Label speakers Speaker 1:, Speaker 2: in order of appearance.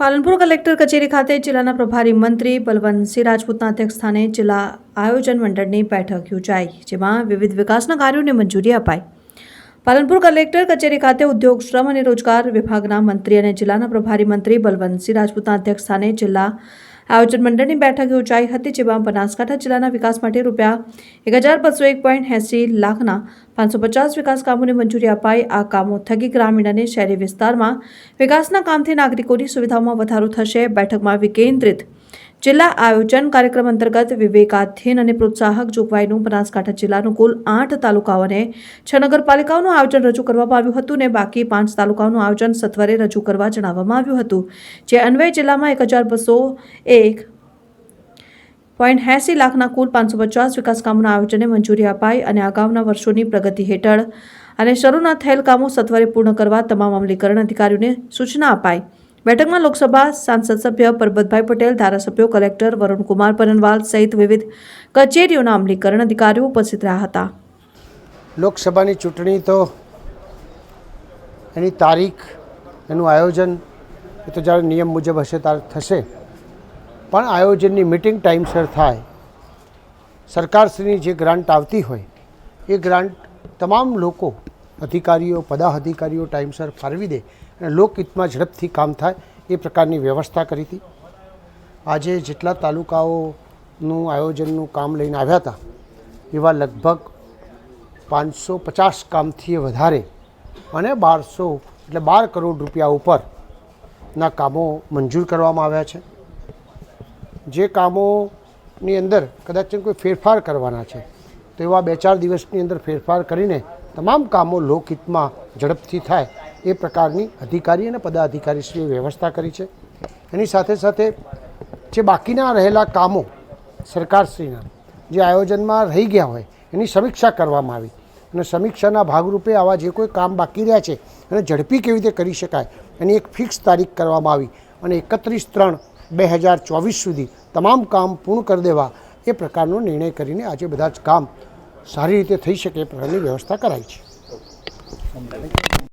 Speaker 1: Palanpur collector કચેરી ખાતે જિલ્લાના પ્રભારી મંત્રી બલવંતસિંહ રાજપૂતના અધ્યક્ષસ્થાને જિલ્લા આયોજન મંડળની બેઠક યોજાઈ, જેમાં વિવિધ વિકાસના કાર્યોને મંજૂરી અપાઈ. પાલનપુર કલેક્ટર કચેરી ખાતે ઉદ્યોગ, શ્રમ અને રોજગાર વિભાગના મંત્રી અને જિલ્લાના પ્રભારી મંત્રી બલવંતસિંહ રાજપૂતના અધ્યક્ષસ્થાને જિલ્લા આયોજન મંડળની બેઠક યોજાઈ હતી, જેમાં બનાસકાંઠા જિલ્લાના વિકાસ માટે રૂપિયા એક હજાર બસો એક પોઈન્ટ એંસી લાખના પાંચસો પચાસ વિકાસ કામોને મંજૂરી અપાઈ. આ કામો થકી ગ્રામીણ અને શહેરી વિસ્તારમાં વિકાસના કામથી નાગરિકોની સુવિધાઓમાં વધારો થશે. બેઠકમાં વિકેન્દ્રિત જિલ્લા આયોજન કાર્યક્રમ અંતર્ગત વિવેકાધીન અને પ્રોત્સાહક જોગવાઈનું બનાસકાંઠા જિલ્લાનું કુલ આઠ તાલુકાઓને છ નગરપાલિકાઓનું આયોજન રજૂ કરવામાં આવ્યું હતું ને બાકી પાંચ તાલુકાઓનું આયોજન સત્વરે રજૂ કરવા જણાવવામાં આવ્યું હતું. જે અન્વયે જિલ્લામાં એક હજાર બસો એક પોઈન્ટ એંસી લાખના કુલ પાંચસો પચાસ વિકાસ કામોના આયોજનને મંજૂરી અપાઈ અને અગાઉના વર્ષોની પ્રગતિ હેઠળ અને શરૂ ન થયેલ કામો સત્વરે પૂર્ણ કરવા તમામ અમલીકરણ અધિકારીઓને સૂચના અપાઈ. બેઠકમાં લોકસભા સાંસદ સભ્ય પરબતભાઈ પટેલ, ધારાસભ્યો કલેક્ટર વરુણકુમાર પરનવાલ સહિત વિવિધ કચેરીઓના અમલીકરણ અધિકારીઓ ઉપસ્થિત રહ્યા હતા.
Speaker 2: લોકસભાની ચૂંટણી તો એની તારીખ, એનું આયોજન, એ તો જ્યારે નિયમ મુજબ હશે ત્યારે થશે. પણ આયોજનની મિટિંગ ટાઈમસર થાય. સરકારશ્રીની જે ગ્રાન્ટ આવતી હોય, એ ગ્રાન્ટ તમામ લોકો અધિકારીઓ પદા અધિકારીઓ ટાઈમસર ફાળવી દે અને લોકહિતમાં ઝડપથી કામ થાય એ પ્રકારની વ્યવસ્થા કરી હતી. આજે જેટલા તાલુકાઓનું આયોજનનું કામ લઈને આવ્યા હતા, એવા લગભગ પાંચસો પચાસ કામથી વધારે અને બારસો એટલે બાર કરોડ રૂપિયા ઉપરના કામો મંજૂર કરવામાં આવ્યા છે. જે કામોની અંદર કદાચ કોઈ ફેરફાર કરવાના છે, તો એવા બે ચાર દિવસની અંદર ફેરફાર કરીને તમામ કામો લોકહિતમાં ઝડપથી થાય એ પ્રકારની અધિકારી અને પદાધિકારીશ્રીએ વ્યવસ્થા કરી છે. એની સાથે સાથે જે બાકીના રહેલા કામો સરકારશ્રીના જે આયોજનમાં રહી ગયા હોય એની સમીક્ષા કરવામાં આવી અને સમીક્ષાના ભાગરૂપે આવા જે કોઈ કામ બાકી રહ્યા છે એને ઝડપી કેવી રીતે કરી શકાય એની એક ફિક્સ તારીખ કરવામાં આવી અને એકત્રીસ ત્રણ બે હજાર ચોવીસ સુધી તમામ કામ પૂર્ણ કરી દેવા એ પ્રકારનો નિર્ણય કરીને આજે બધા જ કામ સારી રીતે થઈ શકે એ પ્રકારની વ્યવસ્થા કરાઈ છે.